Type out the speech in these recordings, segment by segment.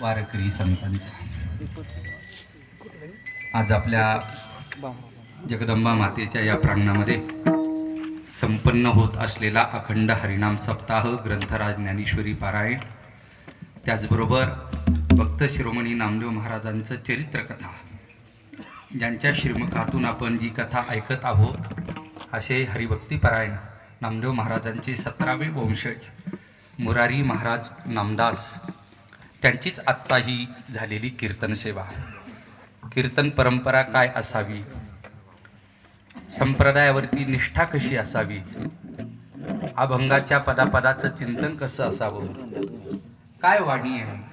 वारकरी संतांच्या. आज आपल्या जगदंबा मातेच्या या प्रांगणामध्ये संपन्न होत असलेला अखंड हरिनाम सप्ताह ग्रंथराज ज्ञानेश्वरी पारायण. त्याचबरोबर भक्त शिरोमणी नामदेव महाराजांचं चरित्रकथा ज्यांच्या श्रीमुखातून आपण जी कथा ऐकत आहोत असे हरिभक्तीपरायण नामदेव महाराजांचे सतरावे वंशज मुरारी महाराज नामदास त्यांचीच आत्ता ही झालेली कीर्तन सेवा. कीर्तन परंपरा काय असावी? संप्रदायावरती निष्ठा कशी असावी? अभंगाच्या पदापदाचं चिंतन कसं असावं? काय वाणी आहे?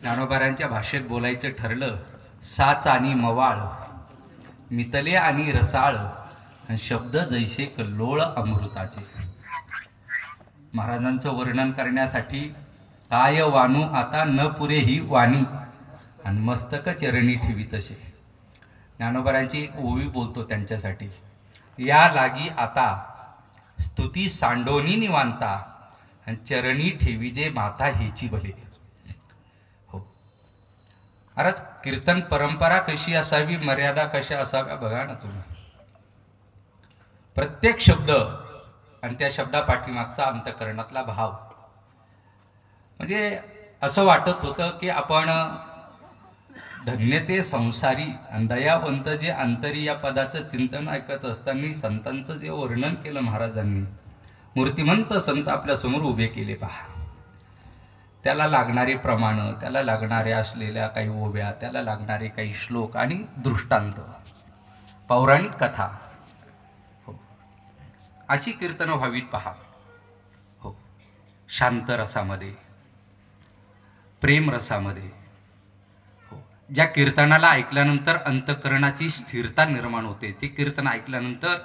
ज्ञानोबारांच्या भाषेत बोलायचं ठरलं साच आणि मवाळ मितले आणि रसाळ शब्द जैसे कल्लोळ अमृताचे. महाराजांचं वर्णन करण्यासाठी काय वानू आता न पुरे ही वाणी. आणि मस्तक चरणी ठेवी तसे. ज्ञानोबरांची ओवी बोलतो त्यांच्यासाठी. या लागी आता स्तुती सांडोनी निवांता आणि चरणी ठेवी जे माता हेची भले. हो. अरच कीर्तन परंपरा कशी असावी मर्यादा कशा असाव्या बघा ना तुम्ही. प्रत्येक शब्द आणि त्या शब्दापाठीमागचा अंतकरणातला भाव. म्हणजे असं वाटत होतं की आपण धन्य ते संसारी आणि दयावंत जे अंतरी या पदाचं चिंतन ऐकत असताना संतांचं जे वर्णन केलं महाराजांनी मूर्तिमंत संत आपल्यासमोर उभे केले पहा. त्याला लागणारे प्रमाण त्याला लागणाऱ्या असलेल्या काही ओव्या त्याला लागणारे काही श्लोक आणि दृष्टांत. पौराणिक कथा. अशी कीर्तनं व्हावीत पहा. हो. शांत रसामध्ये प्रेम रसामध्ये हो. ज्या कीर्तनाला ऐकल्यानंतर अंतकरणाची स्थिरता निर्माण होते ते कीर्तन ऐकल्यानंतर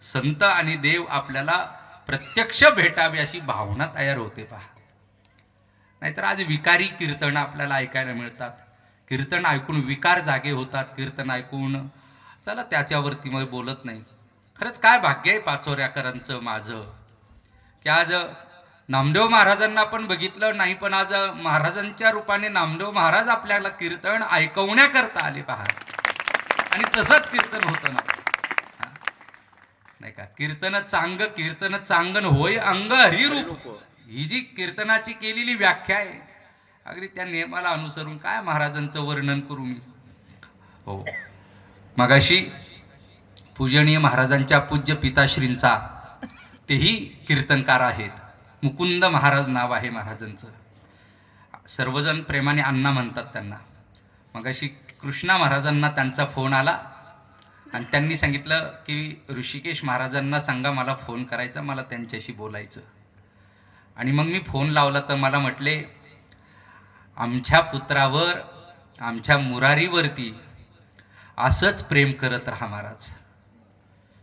संत आणि देव आपल्याला प्रत्यक्ष भेटावे अशी भावना तयार होते पहा. नाहीतर आज विकारी कीर्तनं आपल्याला ऐकायला मिळतात. कीर्तन ऐकून विकार जागे होतात. कीर्तन ऐकून चला त्याच्यावरती मग बोलत नाही. खरंच काय भाग्य आहे पाचोऱ्याकरांचं माझं? की आज नामदेव महाराजांना पण बघितलं नाही पण आज महाराजांच्या रूपाने नामदेव महाराज आपल्याला कीर्तन ऐकवण्याकरता आले पहा. आणि तसंच कीर्तन होतं ना? नाही का? कीर्तन चांग कीर्तन चांगन होय अंग हरिरूप ही जी कीर्तनाची केलेली व्याख्या आहे अगदी त्या नियमाला अनुसरून काय महाराजांचं वर्णन करू मी? हो. मगाशी पूजनीय महाराजांच्या पूज्य पिताश्रींचा तेही कीर्तनकार आहेत. मुकुंद महाराज नाव आहे महाराजांचं. सर्वजण प्रेमाने अण्णा म्हणतात त्यांना. मगाशी कृष्णा महाराजांना त्यांचा फोन आला आणि त्यांनी सांगितलं की ऋषिकेश महाराजांना सांगा मला फोन करायचा मला त्यांच्याशी बोलायचं. आणि मग मी फोन लावला तर मला म्हटले आमच्या पुत्रावर आमच्या मुरारीवरती असंच प्रेम करत राहा महाराज.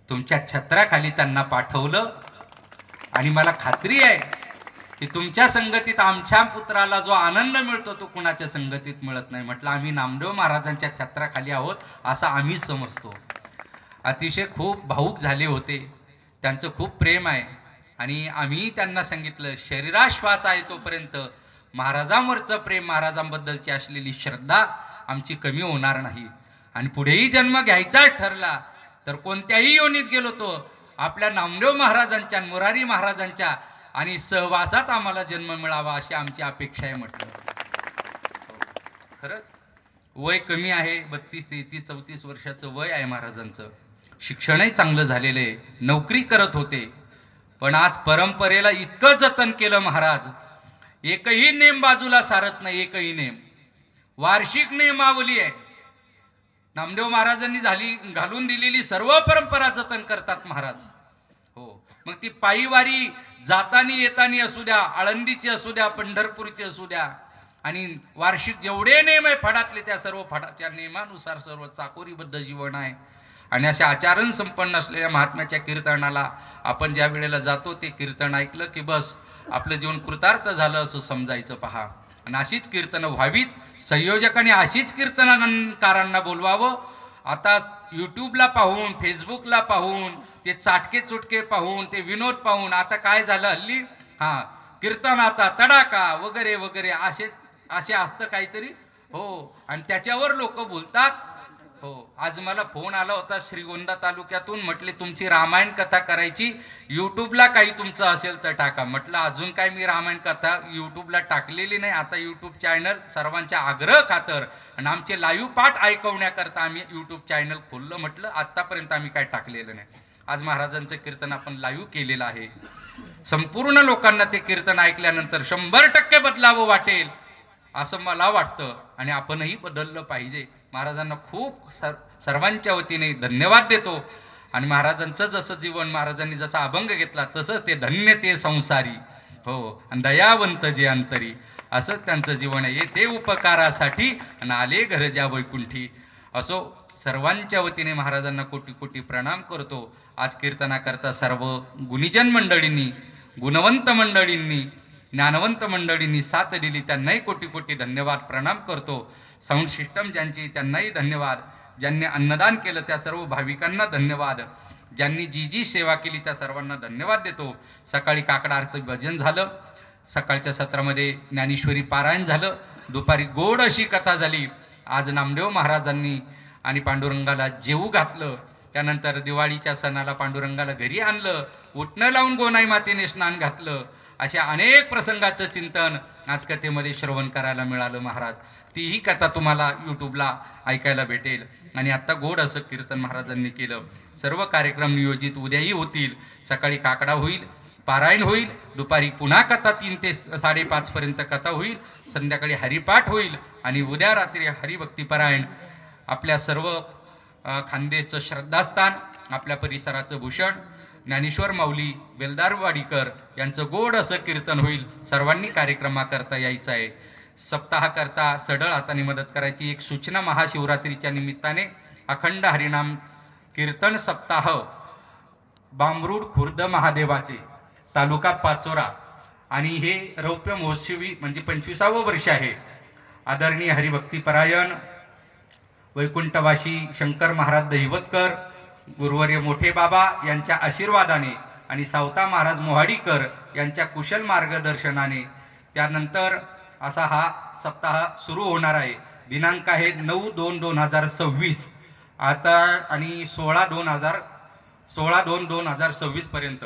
तुमच्या छत्राखाली त्यांना पाठवलं. आणि मला खात्री आहे की तुमच्या संगतीत आमच्या पुत्राला जो आनंद मिळतो तो कुणाच्या संगतीत मिळत नाही. म्हटलं आम्ही नामदेव महाराजांच्या छत्राखाली आहोत असं आम्हीच समजतो. अतिशय खूप भाऊक झाले होते. त्यांचं खूप प्रेम आहे. आणि आम्ही त्यांना सांगितलं शरीराश्वास आहे तोपर्यंत. महाराजांवरचं प्रेम महाराजांबद्दलची असलेली श्रद्धा आमची कमी होणार नाही. आणि पुढेही जन्म घ्यायचाच ठरला तर कोणत्याही योनीत गेलो तो आपल्या नामदेव महाराजांच्या मुरारी महाराजांच्या आणि सहवासात आम्हाला जन्म मिळावा अशी आमची अपेक्षा आहे म्हटलं. खरंच वय कमी आहे बत्तीस तेहतीस चौतीस वर्षाचं वय आहे महाराजांचं. शिक्षणही चांगलं झालेलं आहे नोकरी करत होते. पण आज परंपरेला इतकं जतन केलं महाराज एकही नेम बाजूला सारत नाही एकही नेम. वार्षिक नियमावली आहे. नामदेव महाराजांनी झाली घालून दिलेली सर्व परंपरा जतन करतात महाराज. हो. मग ती पायीवारी जातानी येतानी असू द्या आळंदीची असू द्या पंढरपूरची असू द्या आणि वार्षिक जेवढे नियम आहे फडातले त्या सर्व फडाच्या नियमानुसार सर्व चाकोरीबद्ध जीवन आहे. आणि अशा आचारण संपन्न असलेल्या महात्म्याच्या कीर्तनाला आपण ज्या वेळेला जातो ते कीर्तन ऐकलं की बस आपलं जीवन कृतार्थ झालं असं समजायचं पहा. आणि अशीच कीर्तनं व्हावीत संयोजकांनी अशीच कीर्तनकारांना बोलवावं. आता यूट्यूबला पाहून फेसबुकला पाहून ते चाटके चुटके पाहून ते विनोद पाहून आता काय झालं हल्ली? हा कीर्तनाचा तडाका वगैरे वगैरे असे असे असतं काहीतरी. हो आणि त्याच्यावर लोक बोलतात. हो. आज मला फोन आला होता श्रीगोंदा तालुक्यातून म्हटले तुमची रामायण कथा करायची. युट्यूबला काही तुमचं असेल तर टाका. म्हटलं अजून काय मी रामायण कथा युट्यूबला टाकलेली नाही. आता युट्यूब चॅनल सर्वांच्या आग्रह खातर आणि आमचे लाईव्ह पाठ ऐकवण्याकरता आम्ही युट्यूब चॅनल खोललं. म्हटलं आतापर्यंत आम्ही काय टाकलेलं नाही. आज महाराजांचं कीर्तन आपण लाईव्ह केलेलं आहे. संपूर्ण लोकांना ते कीर्तन ऐकल्यानंतर शंभर टक्के बदलावं वाटेल. असं मला वाटतं आणि आपणही बदललं पाहिजे. महाराजांना खूप सर सर्वांच्या वतीने धन्यवाद देतो. आणि महाराजांचं जसं जीवन महाराजांनी जसा अभंग घेतला तसंच ते धन्य ते संसारी. हो आणि दयावंत जे अंतरी असंच त्यांचं जीवन आहे. ते उपकारासाठी आणि आले घर ज्या वैकुंठी. असो सर्वांच्या वतीने महाराजांना कोटी कोटी प्रणाम करतो. आज कीर्तनाकरता सर्व गुणीजन मंडळींनी गुणवंत मंडळींनी ज्ञानवंत मंडळींनी साथ दिली. त्यांनाही कोटी कोटी धन्यवाद. प्रणाम करतो. साऊंड सिस्टम ज्यांची त्यांनाही धन्यवाद. ज्यांनी अन्नदान केलं त्या सर्व भाविकांना धन्यवाद. ज्यांनी जी जी सेवा केली त्या सर्वांना धन्यवाद देतो. सकाळी काकडा आरती भजन झालं. सकाळच्या सत्रामध्ये ज्ञानेश्वरी पारायण झालं. दुपारी गोड अशी कथा झाली. आज नामदेव महाराजांनी आणि पांडुरंगाला जेवू घातलं. त्यानंतर दिवाळीच्या सणाला पांडुरंगाला घरी आणलं. उठणं लावून गोनाई मातेने स्नान घातलं. अशा अनेक प्रसंगाचं चिंतन आज कथेमध्ये श्रवण करायला मिळालं महाराज. तीही कथा तुम्हाला यूट्यूबला ऐकायला भेटेल. आणि आत्ता गोड असं कीर्तन महाराजांनी केलं. सर्व कार्यक्रम नियोजित उद्याही होतील. सकाळी काकडा होईल पारायण होईल दुपारी पुन्हा कथा तीन ते साडेपाचपर्यंत कथा होईल संध्याकाळी हरिपाठ होईल आणि उद्या रात्री हरिभक्तीपारायण आपल्या सर्व खांदेचं श्रद्धास्थान आपल्या परिसराचं भूषण ज्ञानेश्वर माऊली बेलदारवाडीकर यांचं गोड असं कीर्तन होईल. सर्वांनी कार्यक्रमाकरता यायचं आहे. सप्ताहाकरता सडळ हाताने मदत करायची एक सूचना महाशिवरात्रीच्या निमित्ताने. अखंड हरिनाम कीर्तन सप्ताह बांबरूड खुर्द महादेवाचे तालुका पाचोरा. आणि हे रौप्य महोत्सवी म्हणजे पंचवीसावं वर्ष आहे. आदरणीय हरिभक्तीपरायण वैकुंठवासी शंकर महाराज दैवतकर गुरुवर्य मोठे बाबा यांच्या आशीर्वादाने आणि सावता महाराज मोहाडीकर यांच्या कुशल मार्गदर्शनाने त्यानंतर असा हा सप्ताह सुरू होणार आहे. दिनांक आहे नऊ दोन दोन हजार सव्वीस. आता आणि सोळा दोन हजार सोळा दोन दोन हजार सव्वीसपर्यंत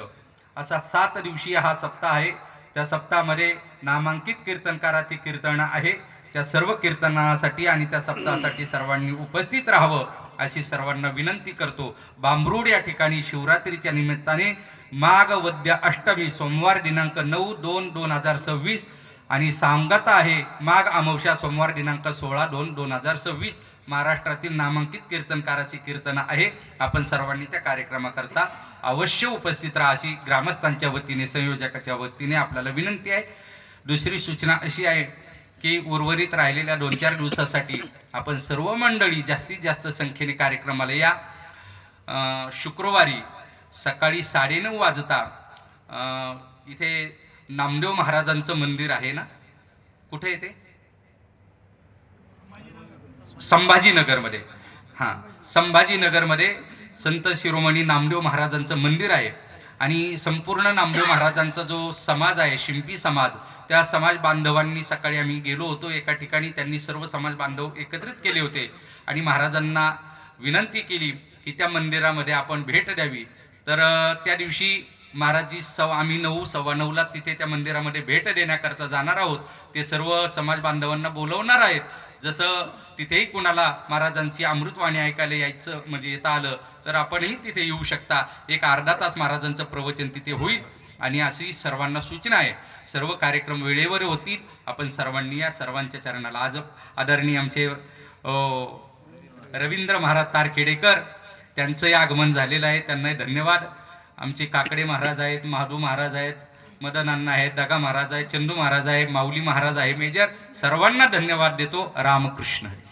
असा सात दिवसीय हा सप्ताह आहे. त्या सप्ताहामध्ये नामांकित कीर्तनकाराची कीर्तन आहे. त्या सर्व कीर्तनासाठी आणि त्या सप्ताहासाठी सर्वांनी उपस्थित राहावं. अशी सर्वांना विनंती करतो. बांबरूड या ठिकाणी शिवरात्रीच्या निमित्ताने माघ वद्य अष्टमी सोमवार दिनांक नऊ दोन दोन हजार सव्वीस आणि सांगता आहे माघ अमावश्या सोमवार दिनांक सोळा दोन दोन हजार सव्वीस महाराष्ट्रातील नामांकित कीर्तनकाराची कीर्तन आहे. आपण सर्वांनी त्या कार्यक्रमाकरता अवश्य उपस्थित राहा अशी ग्रामस्थांच्या वतीने संयोजकाच्या वतीने आपल्याला विनंती आहे. दुसरी सूचना अशी आहे की उर्वरित राहिलेल्या दोन चार दिवसासाठी आपण सर्व मंडळी जास्तीत जास्त संख्येने कार्यक्रमाला या शुक्रवारी सकाळी साडेनऊ वाजता इथे नामदेव महाराजांचं मंदिर आहे ना? कुठे येते संभाजीनगरमध्ये. हां संभाजीनगरमध्ये संत शिरोमणी नामदेव महाराजांचं मंदिर आहे. आणि संपूर्ण नामदेव महाराजांचा जो समाज आहे शिंपी समाज त्या समाज बांधवांनी सकाळी आम्ही गेलो होतो. एका ठिकाणी त्यांनी सर्व समाज बांधव एकत्रित केले होते. आणि महाराजांना विनंती केली की त्या मंदिरामध्ये आपण भेट द्यावी. तर त्या दिवशी महाराजजी सव आम्ही नऊ सव्वा नऊला तिथे त्या मंदिरामध्ये भेट देण्याकरता जाणार आहोत. ते सर्व समाज बांधवांना बोलवणार आहेत. जसं तिथेही कुणाला महाराजांची अमृतवाणी ऐकायला यायचं म्हणजे येता आलं तर आपणही तिथे येऊ शकता. एक अर्धा तास महाराजांचं प्रवचन तिथे होईल. आणि अशी सर्वांना सूचना आहे. सर्व कार्यक्रम वेळेवर होतील. आपण सर्वांनी या सर्वांच्या चरणाला आज आदरणीय आमचे रवींद्र महाराज तारखेडेकर त्यांचंही आगमन झालेलं आहे. त्यांनाही धन्यवाद. आमचे काकडे महाराज आहेत महादू महाराज आहेत मदन अण्णा आहेत दगा महाराज आहेत चंदू महाराज आहे माऊली महाराज आहे मेजर. सर्वांना धन्यवाद देतो. रामकृष्ण हरी.